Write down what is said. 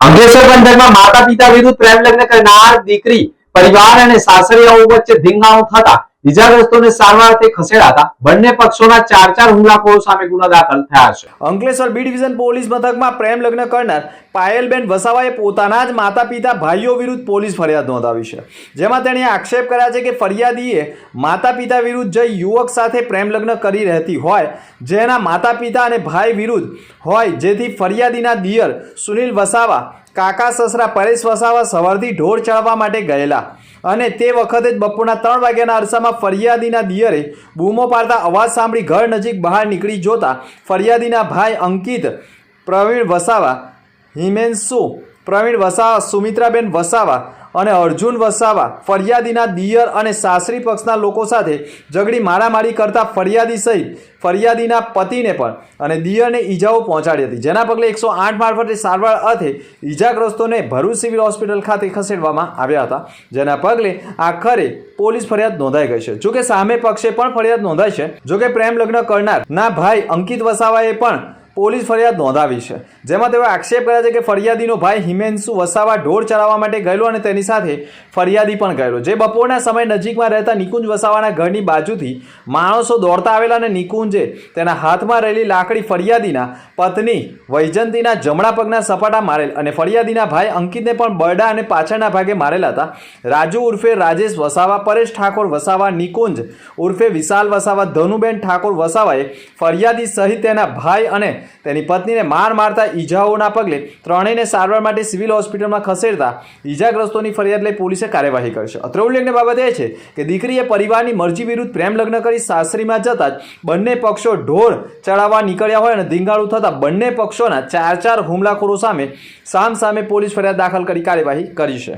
અંકલેશ્વર બંદરમાં માતા પિતા વિરુદ્ધ પ્રેમ લગ્ન કરનાર દીકરી, પરિવાર અને સાસરિયાઓ વચ્ચે ધીંગાણું થતા ઇજાગ્રસ્તોને સારવારથી ખસેડાતા બંને પક્ષોના ચાર ચાર હુમલાખોરો સામે ગુના દાખલ થયા છે. અંકલેશ્વર બી ડિવિઝન પોલીસ મથકમાં પ્રેમ લગ્ન કરનાર પાયલબેન વસાવાએ પોતાના જ માતા પિતા ભાઈઓ વિરુદ્ધ પોલીસ ફરિયાદ નોંધાવી છે. જેમાં તેણે આક્ષેપ કર્યા છે કે ફરિયાદીએ માતા પિતા વિરુદ્ધ જઈ યુવક સાથે પ્રેમ લગ્ન કરી રહેતી હોય, જેના માતા પિતા અને ભાઈ વિરુદ્ધ હોય, જેથી ફરિયાદીના દિયર સુનિલ વસાવા કાકા સસરા પરેશ વસાવા સવારથી ઢોર ચડવા માટે ગયેલા. અને તે વખતે જ બપોરના ત્રણ વાગ્યાના અરસામાં ફરિયાદીના દિયરે બૂમો પાડતા અવાજ સાંભળી ઘર નજીક બહાર નીકળી જોતા ફરિયાદીના ભાઈ અંકિત, પ્રવીણ વસાવા હિમેન્સુ પ્રવીણ વસાવા, સુમિત્રાબેન વસાવા અને અર્જુન વસાવા ફરિયાદીના દિયર અને સાસરી પક્ષના લોકો સાથે ઝઘડી મારામારી કરતા ફરિયાદી સહિત ફરિયાદીના પતિને પણ અને દિયરને ઈજાઓ પહોંચાડી હતી. જેના પગલે એકસો આઠ મારફતે સારવાર અર્થે ઈજાગ્રસ્તોને ભરૂચ સિવિલ હોસ્પિટલ ખાતે ખસેડવામાં આવ્યા હતા. જેના પગલે આખરે પોલીસ ફરિયાદ નોંધાઈ ગઈ છે. જોકે સામે પક્ષે પણ ફરિયાદ નોંધાઈ છે. જોકે પ્રેમ લગ્ન કરનાર ના ભાઈ અંકિત વસાવાએ પણ પોલીસ ફરિયાદ નોંધાવી છે. જેમાં તેઓ આક્ષેપ કર્યા છે કે ફરિયાદીનો ભાઈ હિમેન્સુ વસાવા ઢોર ચરાવવા માટે ગયેલો અને તેની સાથે ફરિયાદી પણ ગયેલો. જે બપોરના સમય નજીકમાં રહેતા નિકુંજ વસાવાના ઘરની બાજુથી માણસો દોડતા આવેલા અને નિકુંજે તેના હાથમાં રહેલી લાકડી ફરિયાદીના પત્ની વૈજંતીના જમણા પગના સપાટા મારેલ અને ફરિયાદીના ભાઈ અંકિતને પણ બરડા અને પાછળના ભાગે મારેલા હતા. રાજુ ઉર્ફે રાજેશ વસાવા, પરેશ ઠાકોર વસાવા, નિકુંજ ઉર્ફે વિશાલ વસાવા, ધનુબેન ઠાકોર વસાવાએ ફરિયાદી સહિત તેના ભાઈ અને તેની પત્નીને માર મારતા ઈજાઓના પગલે ત્રણેયને સારવાર માટે સિવિલ હોસ્પિટલમાં ખસેડતા ઈજાગ્રસ્તોની ફરિયાદ લઈ પોલીસે કાર્યવાહી કરશે અત્રે ઉલ્લેખની બાબત એ છે કે દીકરીએ પરિવારની મરજી વિરુદ્ધ પ્રેમ લગ્ન કરી સાસરીમાં જતા જ બંને પક્ષો ઢોર ચડાવવા નીકળ્યા હોય અને ધીંગાળું થતાં બંને પક્ષોના ચાર ચાર હુમલાખોરો સામે સામ સામે પોલીસ ફરિયાદ દાખલ કરી કાર્યવાહી કરી છે.